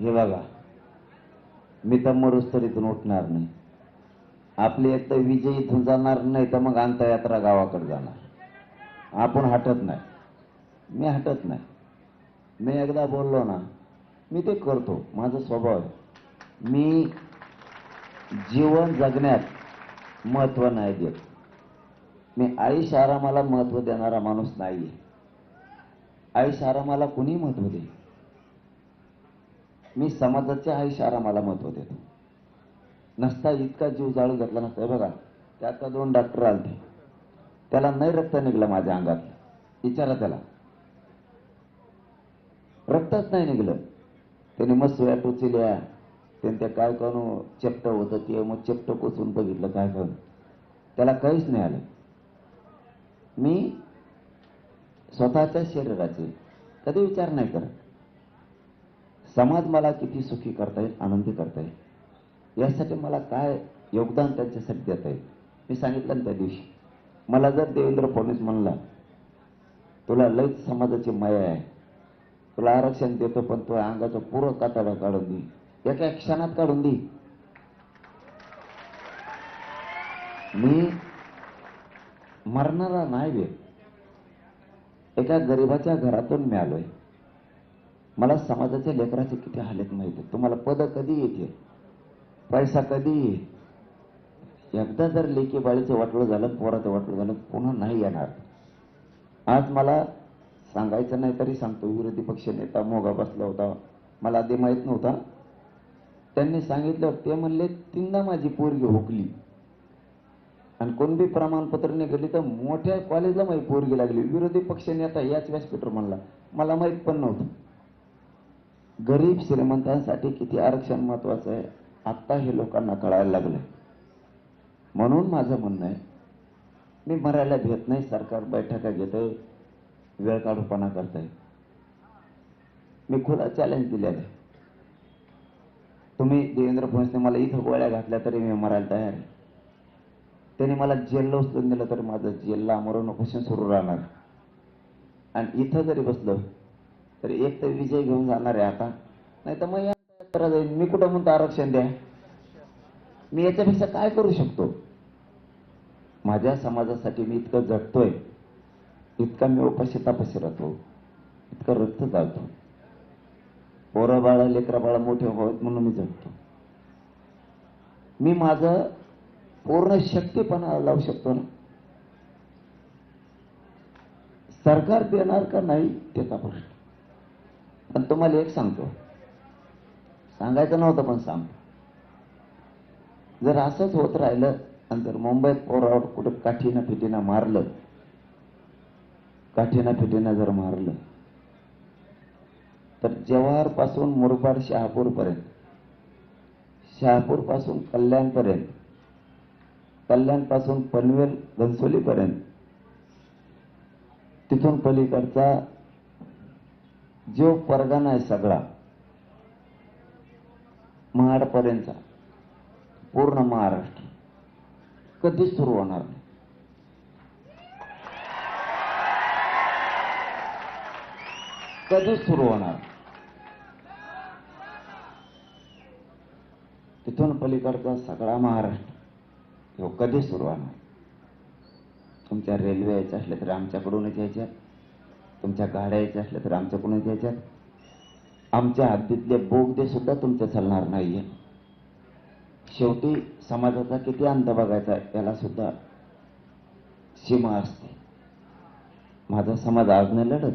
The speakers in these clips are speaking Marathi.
हे बघा. मी तर मरुस्तर तर इथून उठणार नाही. आपली एक तर विजय इथून जाणार नाही तर मग अंतयात्रा गावाकडे जाणार. आपण हटत नाही. मी हटत नाही. मी एकदा बोललो ना मी ते करतो. माझा स्वभाव आहे. मी जीवन जगण्यात महत्त्व नाही देत. मी आयुष आरामाला महत्त्व देणारा माणूस नाही आहे आयुष आरामाला कुणी महत्त्व देईल? मी समाजाच्या इशारा मला महत्त्व देतो. नसता इतका जीव जाळून घेतला नसता. बघा त्यात दोन डॉक्टर आलते. त्याला नाही रक्त निघलं माझ्या अंगात. विचारा त्याला. रक्तच नाही निघलं. त्याने मग सुया टोचिल्या. त्याने ते काय करू चेपट होतं ते. मग चेपट कोचून बघितलं काय करून त्याला काहीच नाही आलं. मी स्वतःच्या शरीराचे कधी विचार नाही करत. समाज मला किती सुखी करता येईल आनंदी करता येईल? यासाठी मला काय योगदान त्यांच्यासाठी देता येईल? मी सांगितलं ना त्या दिवशी मला जर देवेंद्र फडणवीस म्हणला तुला लयच समाजाची माया आहे. तुला आरक्षण देतो पण तो अंगाचं पूर्ण कातडा काढून दे. एका क्षणात काढून दे. मी मरणारा नाही बे. एका गरिबाच्या घरातून मिळालोय मला समाजाच्या लेकराचे किती हालत माहिती तुम्हाला पद कधी येते पैसा कधी येईल? एकदा जर लेकी बाळीचं वाटलं झालं पोराचं वाटलं झालं पुन्हा नाही येणार. आज मला सांगायचं नाही तरी सांगतो. विरोधी पक्ष नेता मोगा बसला होता. मला आधी माहीत नव्हता. त्यांनी सांगितलं ते म्हणले तीनदा माझी पोरगी हुकली. आणि कोणबी प्रमाणपत्र निघाली तर मोठ्या कॉलेजला माझी पोरगी लागली. विरोधी पक्ष नेता याच व्यासपीठावर म्हणला. मला माहीत पण नव्हतं. गरीब श्रीमंतांसाठी किती आरक्षण महत्वाचं आहे आत्ता हे लोकांना कळायला लागलं म्हणून माझं म्हणणं आहे मी मरायला भेट नाही सरकार बैठका घेतं वेळ काढूपणा करतोय. मी खुला चॅलेंज दिलेलं आहे. तुम्ही देवेंद्र फडणवीसने मला इथं गोळ्या घातल्या तरी मी मरायला तयार आहे. त्यांनी मला जेलला उचलून दिलं तर माझं जेलला मरून उपोषण सुरू राहणार. आणि इथं जरी बसलं तर एक तर विजय घेऊन जाणार आहे आता. नाही तर मग या जाईल मी कुठं म्हणतो आरक्षण द्या? मी याच्यापेक्षा काय करू शकतो? माझ्या समाजासाठी मी इतकं जगतोय. इतका मी उपाशी तापाशी राहतो. इतकं रक्त चालतो पोरं बाळा लेकरा बाळा मोठे व्हावेत म्हणून मी जगतो. मी माझं पूर्ण शक्तीपणा लावू शकतो ना? सरकार देणार का नाही त्याचा प्रश्न. पण तुम्हाला एक सांगतो. सांगायचं नव्हतं पण सांग जर असंच होत राहिलं आणि जर मुंबईत पोरावर कुठं काठीनं फिटीनं मारलं काठीनं फिटीनं जर मारलं तर जव्हारपासून मुरबाड शहापूर पर्यंत शहापूरपासून कल्याण पर्यंत कल्याणपासून पनवेल घनसोलीपर्यंत तिथून पलीकडचा जो परगणा आहे सगळा महाडपर्यंतचा पूर्ण महाराष्ट्र. कधीच सुरू होणार नाही. कधीच सुरू होणार तिथून पलीकडचा सगळा महाराष्ट्र ह्यो कधी सुरू होणार तुमच्या रेल्वे यायच्या असल्या तर आमच्याकडूनच यायच्या तुमच्या गाड्या यायच्या असल्या तर आमच्याकडूनच यायच्यात आमच्या हद्दीतले बोगदे सुद्धा तुमचे चालणार नाहीये. शेवटी समाजाचा किती अंत बघायचा याला सुद्धा सीमा असते. माझा समाज आज नाही लढत.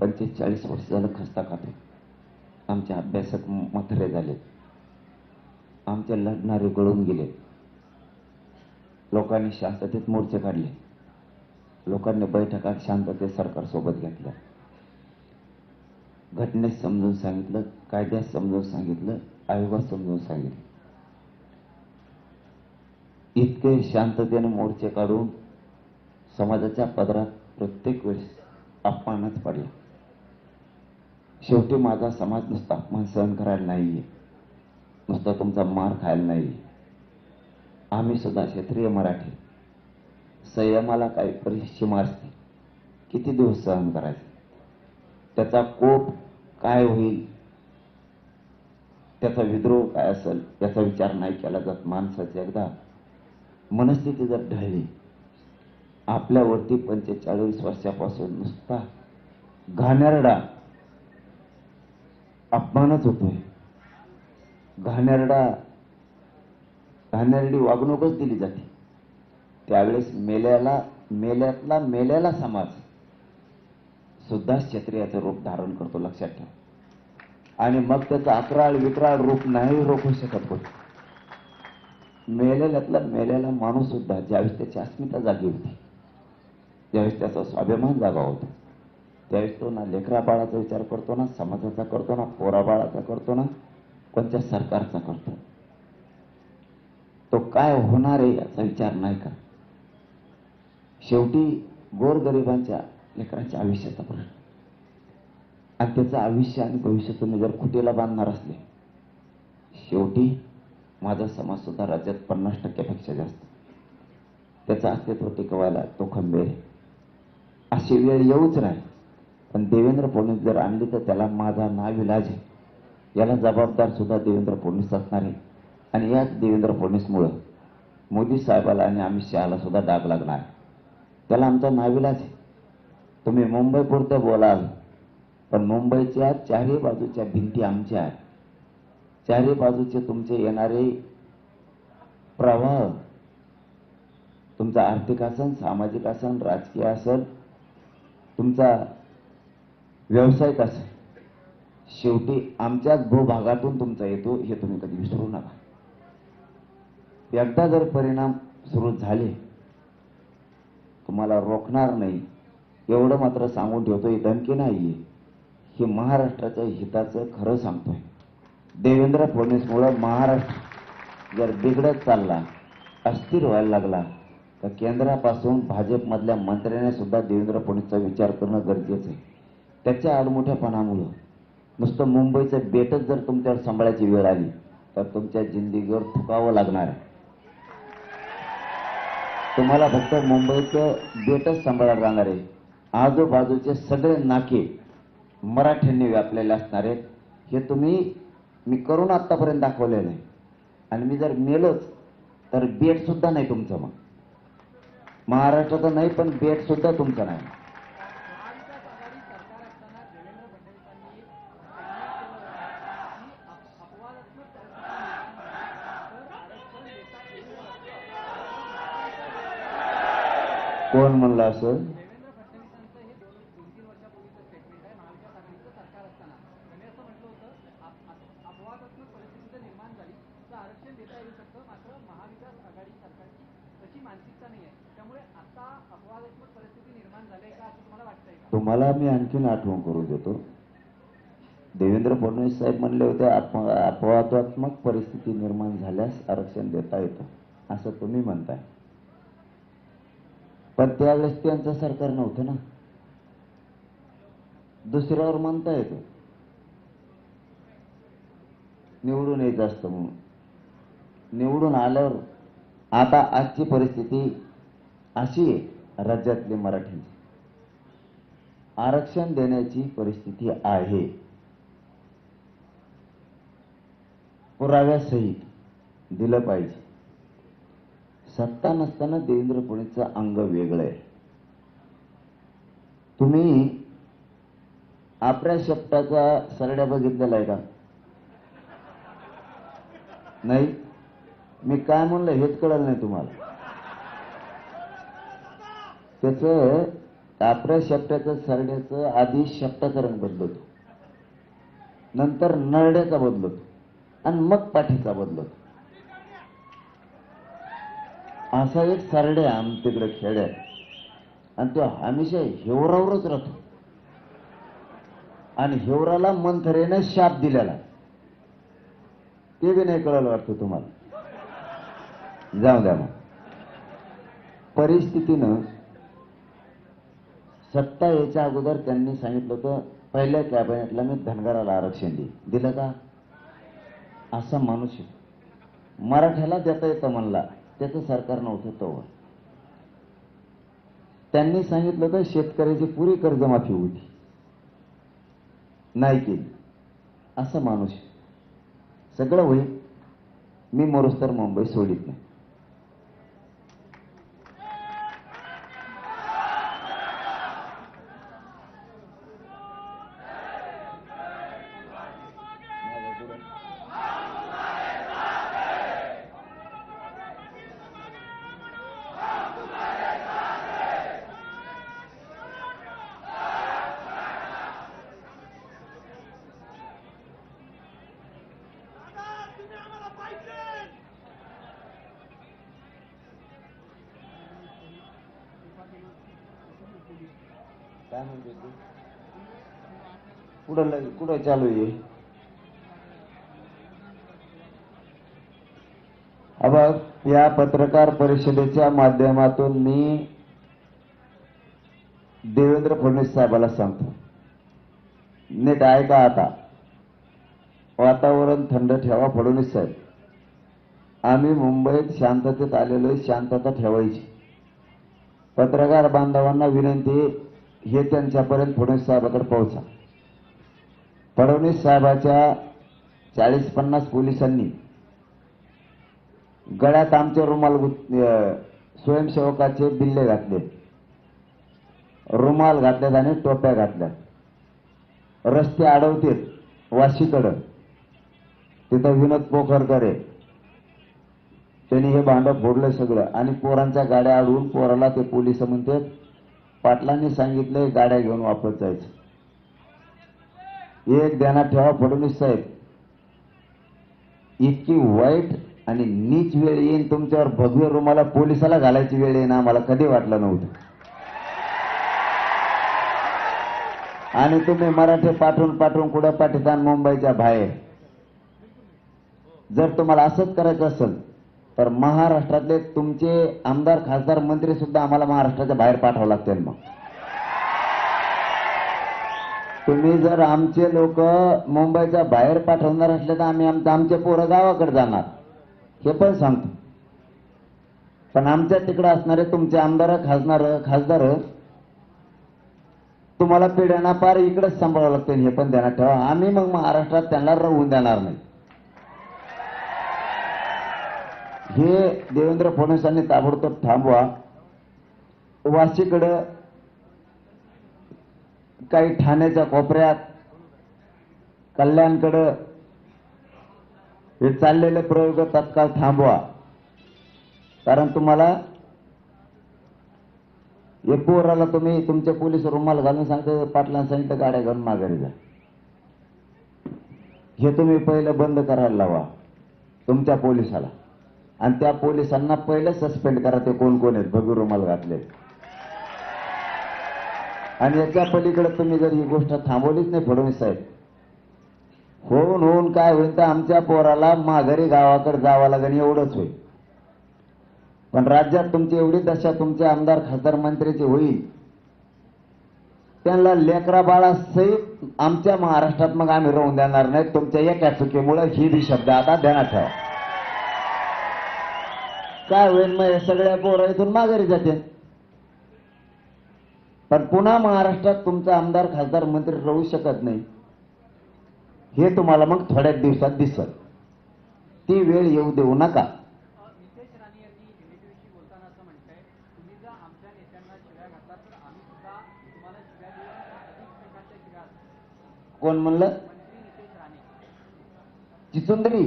पंचवीस चाळीस वर्ष झालं खस्ता खातो आमचे अभ्यासक मथरे झाले. आमचे लढणारे गळून गेले. लोकांनी शांततेत मोर्चे काढले. लोकांनी बैठका शांततेत सरकारसोबत घेतल्या. घटनेत समजून सांगितलं कायद्यात समजून सांगितलं आयोगात समजून सांगितलं. इतके शांततेने मोर्चे काढून समाजाच्या पदरात प्रत्येक वेळेस अपमानच पडला. शेवटी माझा समाज नुसता अपमान सहन करायला नाहीये. नुसता तुमचा मार खायला नाही आम्ही सुद्धा क्षेत्रीय मराठी संयमाला काही परिसीमा असते किती दिवस सहन करायचे? त्याचा कोप काय होईल? त्याचा विद्रोह काय असेल? याचा विचार नाही केला जात माणसाची एकदा. मनस्थिती जर ढळली आपल्यावरती पंचेचाळीस वर्षापासून नुसता घाणेरडा अपमानच होतोय. घाणेरडा घाणेरडी वागणूकच दिली जाते. त्यावेळेस मेल्याला मेल्यातला मेल्याला समाज सुद्धा क्षत्रियाचं रूप धारण करतो लक्षात ठेवा. आणि मग त्याचं अकराळ विकराळ रूप नाही रोखू शकत कोणी. मेलेल्यातला मेलेला माणूस सुद्धा ज्यावेळेस त्याची अस्मिता जागी होती ज्यावेळेस त्याचा स्वाभिमान जागा होतो त्यावेळेस तो ना लेकरा बाळाचा विचार करतो ना समाजाचा करतो ना पोरा बाळाचा करतो ना कोणत्या सरकारचा करतो. तो काय होणार आहे याचा विचार नाही का शेवटी गोरगरिबांच्या लेकरांच्या आयुष्याचा प्रश्न आणि त्याचं आयुष्य आणि भविष्याचं जर खुटीला बांधणार असले शेवटी माझा समाज सुद्धा राज्यात पन्नास टक्क्यापेक्षा जास्त. त्याचं अस्तित्व टिकवायला तो खंबीर आहे. अशी वेळ येऊच नाही. पण देवेंद्र फडणवीस जर आणली तर त्याला माझा नाविलाज आहे. याला जबाबदार सुद्धा देवेंद्र फडणवीस असणार आहे. आणि याच देवेंद्र फडणवीसमुळं मोदी साहेबाला आणि अमित शहाला सुद्धा डाग लागणार आहे. त्याला आमचा नाविलाच तुम्ही मुंबईपुरतं बोलाल पण मुंबईच्या चारही बाजूच्या भिंती आमच्या आहेत. चारही बाजूचे तुमचे येणारे प्रवाह तुमचा आर्थिक असन सामाजिक असन राजकीय असन तुमचा व्यावसायिक असेल शेवटी आमच्याच भूभागातून तुमचा येतो हे तुम्ही कधी विसरू नका. एकदा जर परिणाम सुरू झाले तुम्हाला रोखणार नाही. एवढं मात्र सांगून ठेवतो धमकी नाहीये. हे महाराष्ट्राच्या हिताचं खरं सांगतोय. देवेंद्र फडणवीसमुळं महाराष्ट्र जर बिघडत चालला अस्थिर व्हायला लागला तर केंद्रापासून भाजपमधल्या मंत्र्याने सुद्धा देवेंद्र फडणवीसचा विचार करणं गरजेचं आहे. त्याच्या आडमुठ्यापणामुळं नुसतं मुंबईचं बेटच जर तुमच्यावर सांभाळायची वेळ आली तर तुमच्या जिंदगीवर थुकावं लागणार आहे. तुम्हाला फक्त मुंबईचं बेटच सांभाळायला राहणार आहे. आजूबाजूचे सगळे नाके मराठ्यांनी व्यापलेले असणार आहेत. हे तुम्ही मी करून आत्तापर्यंत दाखवलेलं आहे आणि मी जर मेलोच तर बेट सुद्धा नाही तुमचं मग. महाराष्ट्राचं नाही पण बेट सुद्धा तुमचं नाही महाविकास आघाडी सरकार असताना देवेंद्र फडणवीसांनी अपवादात्मक परिस्थिती निर्माण झाली तर आरक्षण देता येऊ कोण म्हणलं असं देवेंद्र फडणवीसांचं हे दोन दोन तीन वर्षापूर्वीचं स्टेटमेंट आहे महाविकास आघाडीचं सरकार असताना त्यांनी असं म्हटलं होतं आप- आप- अपवादात्मक परिस्थिती जर निर्माण झाली तर आरक्षण देता येऊ शकतं मात्र महाविकास आघाडी सरकारची तशी मानसिकता नाही आहे त्यामुळे आता अपवादात्मक परिस्थिती निर्माण झाली आहे का असं तुम्हाला मी आणखीन आठवण करू देतो. देवेंद्र फडणवीस साहेब म्हणले होते अपवादात्मक परिस्थिती निर्माण झाल्यास आरक्षण देता येतं. असं तुम्ही म्हणताय. पण त्यावेळेस त्यांचं सरकार नव्हतं ना. दुसऱ्यावर म्हणता येतो. निवडून यायचं असतं म्हणून. निवडून आल्यावर आता आजची परिस्थिती अशी आहे राज्यातली मराठींची आरक्षण देण्याची परिस्थिती आहे. पुराव्यासहित दिलं पाहिजे. सत्ता नसताना देवेंद्र फडणवीसचं अंग वेगळं आहे. तुम्ही आपल्या शब्दाचा सरड्या बघितलेला आहे का? नाही? मी काय म्हणलं हेच कळलं नाही तुम्हाला. त्याच आपल्या शब्दाचं सरड्याचं आधी शब्दाचा रंग बदलतो. नंतर नरड्याचा बदलतो. आणि मग पाठीचा बदलतो. असा एक सरड्या आमच्याकडे खेड्यात आणि तो हमेशा हेवरावरच राहतो. आणि हेवराला मंथरेनं शाप दिलेला ते बी नाही कळायला वाटतं तुम्हाला. जाऊ द्या मग. परिस्थितीनं सत्ता यायच्या अगोदर त्यांनी सांगितलं होतं पहिल्या कॅबिनेटला मी धनगराला आरक्षण दे दिलं का? असा माणूस मराठ्याला देता येतं म्हणला. त्याचं सरकार नव्हतं तोवर त्यांनी सांगितलं होतं शेतकऱ्याची पुरी कर्जमाफी होती. नाही केली. असा माणूस सगळं होईल. मी मोरोस तर मुंबई सोडित नाही. काय म्हणते तू? कुठं कुठं चालू आहे हा? या पत्रकार परिषदेच्या माध्यमातून मी देवेंद्र फडणवीस साहेबाला सांगतो. नीट ऐका आता. वातावरण थंड ठेवा फडणवीस साहेब. आम्ही मुंबईत शांततेत आलेलो आहे, शांतता ठेवायची. पत्रकार बांधवांना विनंती आहे, हे त्यांच्यापर्यंत फडणवीस साहेबाकडे पोहोचा. फडणवीस साहेबाच्या चाळीस पन्नास पोलिसांनी गळ्यात आमचे रुमाल स्वयंसेवकाचे बिल्ले घातले. रुमाल घातल्यात आणि टोप्या घातल्या रस्ते अडवतेत वाशीकडं. तिथं विनोद पोखरकर आहे. त्यांनी हे भांडं फोडलं सगळं आणि पोरांच्या गाड्या अडवून पोराला ते पोलीस म्हणतात पाटलांनी सांगितलंय गाड्या घेऊन वापस जायचं. एक ध्यानात ठेवा फडणवीस साहेब. इतकी वाईट आणि नीच वेळ येईन तुमच्यावर भगवे रुमाला पोलिसाला घालायची वेळ येईन आम्हाला कधी वाटलं नव्हतं. आणि तुम्ही मराठी पाठवून पाठवून कुठं पाठितान मुंबईच्या बाहेर? जर तुम्हाला असंच करायचं असेल तर महाराष्ट्रातले तुमचे आमदार खासदार मंत्री सुद्धा आम्हाला महाराष्ट्राच्या बाहेर पाठवावं लागतील मग. तुम्ही जर आमचे लोक मुंबईच्या बाहेर पाठवणार असले तर आम्ही आमचं आमचे पोरं गावाकडे जाणार. हे पण सांगतो. पण आमच्या तिकडे असणारे तुमचे आमदार खासदार खासदार तुम्हाला पिढ्यांना पार इकडेच सांभाळावं लागतील हे पण ध्यानात ठेवा. आम्ही मग महाराष्ट्रात त्यांना राहून देणार नाही. हे देवेंद्र फडणवीसांनी ताबडतोब थांबवा. वाशीकडं काही ठाण्याच्या कोपऱ्यात कल्याणकडं हे चाललेले प्रयोग तत्काळ थांबवा. कारण तुम्हाला हे पोराला तुम्ही तुमचे पोलीस रुमाल घालून सांगते पाटलांना सांगितलं गाड्या घालून माघारी जा. हे तुम्ही पहिलं बंद करायला लावा तुमच्या पोलिसाला. आणि त्या पोलिसांना पहिले सस्पेंड करा ते कोण कोण आहेत? भगू रुमाल घातले. आणि याच्या पलीकडे तुम्ही जर ही गोष्ट थांबवलीच नाही फडणवीस साहेब. होऊन होऊन काय होईल तर आमच्या पोराला माघारी गावाकडे जावं लागेल एवढंच होईल. पण राज्यात तुमची एवढी दशा तुमचे आमदार खासदार मंत्र्याची होईल. त्यांना लेकरा बाळासहित आमच्या महाराष्ट्रात मग आम्ही राहून देणार नाही तुमच्या एका चुकीमुळे ही बी शब्द आता ध्यानात ठेवा. काय होईल मग सगळ्या पोरं इथून माघारी जाते पण पुन्हा महाराष्ट्रात तुमचा आमदार खासदार मंत्री राहू शकत नाही. हे तुम्हाला मग थोड्याच दिवसात दिसत ती वेळ येऊ देऊ नका. कोण म्हणलं? यांनी युनिटीविषयी बोलताना असं म्हणताय तुम्ही जर आमच्या नेत्यांना शिव्या घातलात तर आम्ही सुद्धा तुम्हाला शिव्या देऊन अधिक प्रकारच्या शिव्या घालू. कोण म्हणलं मंत्री नितेश राणे चिचुंदरी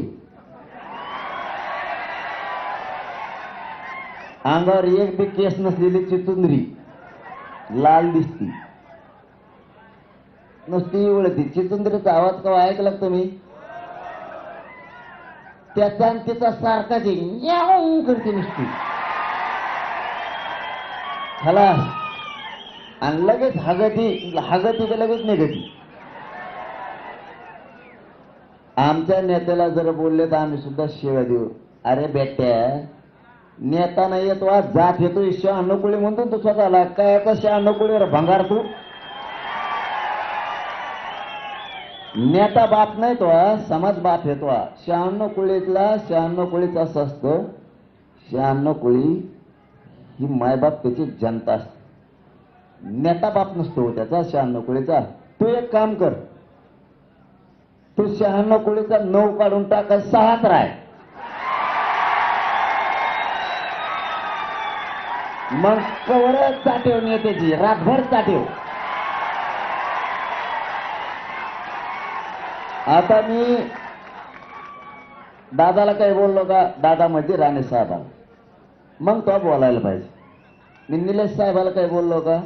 अंगावर एक बी केस नसलेली चितुंदरी लाल दिसती. नुसती वळती चितुंदरीचा आवाज कवा ऐकला तुम्ही? त्याचा आणि तिचा सारखा जे करते नुसती. हला आणि लगेच हागती हागती तर लगेच निघती. आमच्या नेत्याला जर बोलले तर आम्ही सुद्धा शिव्या देऊ अरे बेट्या नेता नाही येतो आज जात येतो शहाण्णव कुळी म्हणतो तू स्वतःला. काय आता शहाण्णव भंगार तू? नेता बाप नाही तो समाज बाप येतो हा. शहाण्णव कुळीतला शहाण्णव कुळीच असं असतं शहाण्णव कुळी ही मायबाप त्याची जनता असते. नेता बाप नसतो त्याचा शहाण्णव कुळीचा तू एक काम कर. तू शहाण्णव कुळीचा नऊ काढून टाका सहाच राय. मग कवर चाटेव नेत्याची रातभर चाटेव. आता मी दादाला काही बोललो का? दादा म्हणजे राणे साहेबाला. मग तो बोलायला पाहिजे. मी निलेश साहेबाला काही बोललो का?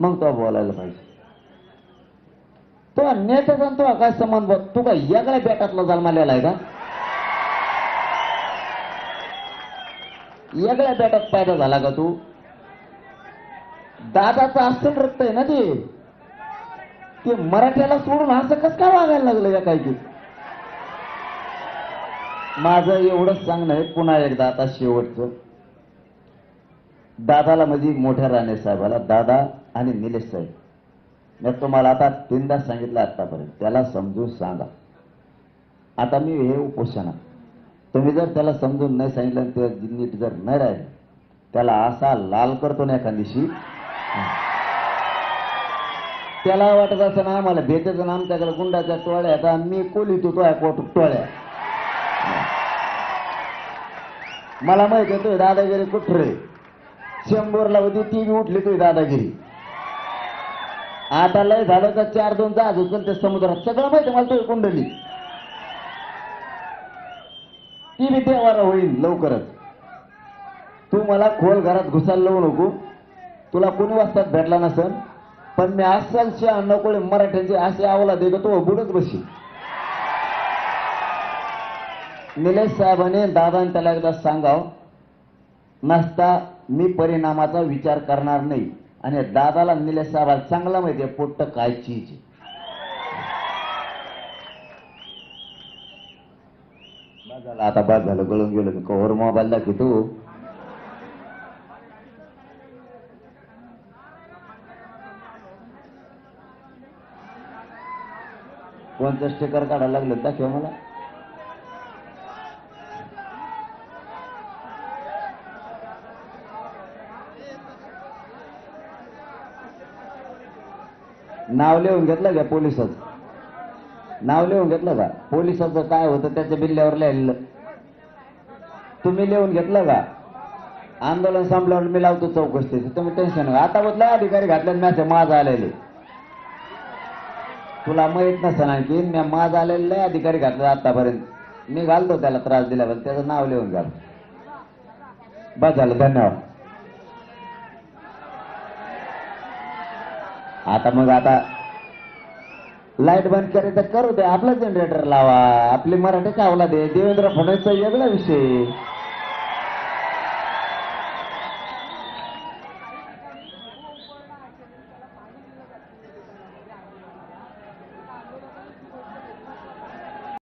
मग तो बोलायला पाहिजे. तो नेत्याचा आणि तो काय संबंध बघ. तू काय वेगळ्या बेटातला जन्मालेला आहे का? वेगळ्या बेटात पायदा झाला का तू? दादाचं असं रक्त आहे ना ते. ते मराठ्याला सोडून असं कसं काय वागायला लागलं या काही माझं एवढंच सांगणं आहे पुन्हा एकदा आता शेवटचं. दादाला म्हणजे मोठ्या राणे साहेबाला दादा आणि निलेश साहेब. मी तुम्हाला आता तीनदा सांगितलं आतापर्यंत. त्याला समजून सांगा. आता मी हे उपोषणात. तुम्ही जर त्याला समजून नाही सांगितलं तर नीट जर नाही राहिलं त्याला असा लाल करतो ना एका दिवशी त्याला वाटत असं ना आम्हाला भेटायचं ना आमच्याकडे गुंडाच्या टोळ्या आता मी कोली तू टोळ्या कोट टोळ्या. मला माहिती आहे तुझी दादागिरी कुठे शंभरला होती ती बी उठली तुझी दादागिरी. आता लय झालं का चार दोन जहाज उचल ते समुद्रात. सगळं माहिती मला तुझी कुंडली. ती बी देवाला होईल लवकरच. तू मला खोल घरात घुसायला लावू नको. तुला कोणी वाचतात भेटला नसेल पण मी असालच्या नकोळे मराठ्यांचे असे आवला दे तो बुडत बशी. निलेश साहेबांनी दादाने त्याला एकदा सांगाव नसता मी परिणामाचा विचार करणार नाही आणि दादाला निलेश साहेबाला चांगला माहिती आहे पोट्ट काय चीज बस झालं आता बाद झालं गळून गेलो मी. कव्हर मोबाईल दाखवतो तू कोणतं स्टिकर काढायला लागलं दाखव मला. नाव लिहून घेतलं का पोलिसाचं? नाव लिहून घेतलं का? पोलिसाचं काय होतं त्याच्या बिल्ल्यावर लिहिलेलं. तुम्ही लिहून घेतलं का? आंदोलन संपल्यावर मी लावतो चौकशी तुम्ही टेन्शन आता बदला अधिकारी घातले मॅसेज माझा आलेले तुला माहीत नसेल आणखी मी माझ आलेला लय अधिकारी घातला आतापर्यंत. मी घालतो त्याला त्रास दिल्यावर त्याचं नाव लिहून घाल बस झालं धन्यवाद. आता मग आता लाइट बंद करायचं करू दे आपला जनरेटर लावा. आपली मराठी कावला दे देवेंद्र फडणवीसचा वेगळा विषय.